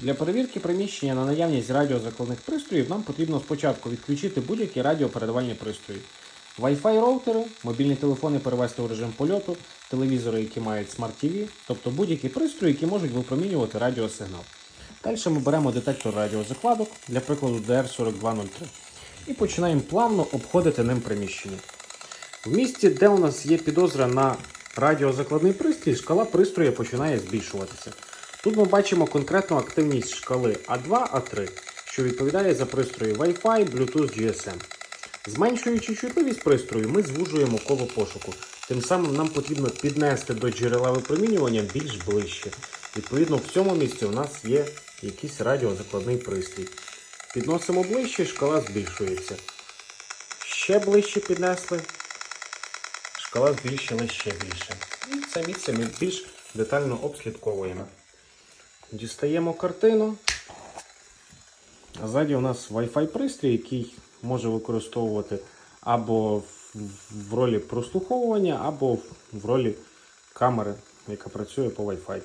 Для перевірки приміщення на наявність радіозакладних пристроїв нам потрібно спочатку відключити будь-які радіопередавальні пристрої. Wi-Fi роутери, мобільні телефони перевести у режим польоту, телевізори, які мають Smart TV, тобто будь-які пристрої, які можуть випромінювати радіосигнал. Далі ми беремо детектор радіозакладок, для прикладу DR4203, і починаємо плавно обходити ним приміщення. В місці, де у нас є підозра на радіозакладний пристрій, шкала пристрою починає збільшуватися. Тут ми бачимо конкретну активність шкали А2, А3, що відповідає за пристрої Wi-Fi, Bluetooth, GSM. Зменшуючи чутливість пристрою, ми звужуємо коло пошуку. Тим самим нам потрібно піднести до джерела випромінювання більш ближче. Відповідно, в цьому місці у нас є якийсь радіозакладний пристрій. Підносимо ближче, шкала збільшується. Ще ближче піднесли, шкала збільшила ще більше. І це місце ми більш детально обслідковуємо. Дістаємо картину. А ззаді у нас Wi-Fi пристрій, який може використовувати або в- в ролі прослуховування, або в ролі камери, яка працює по Wi-Fi.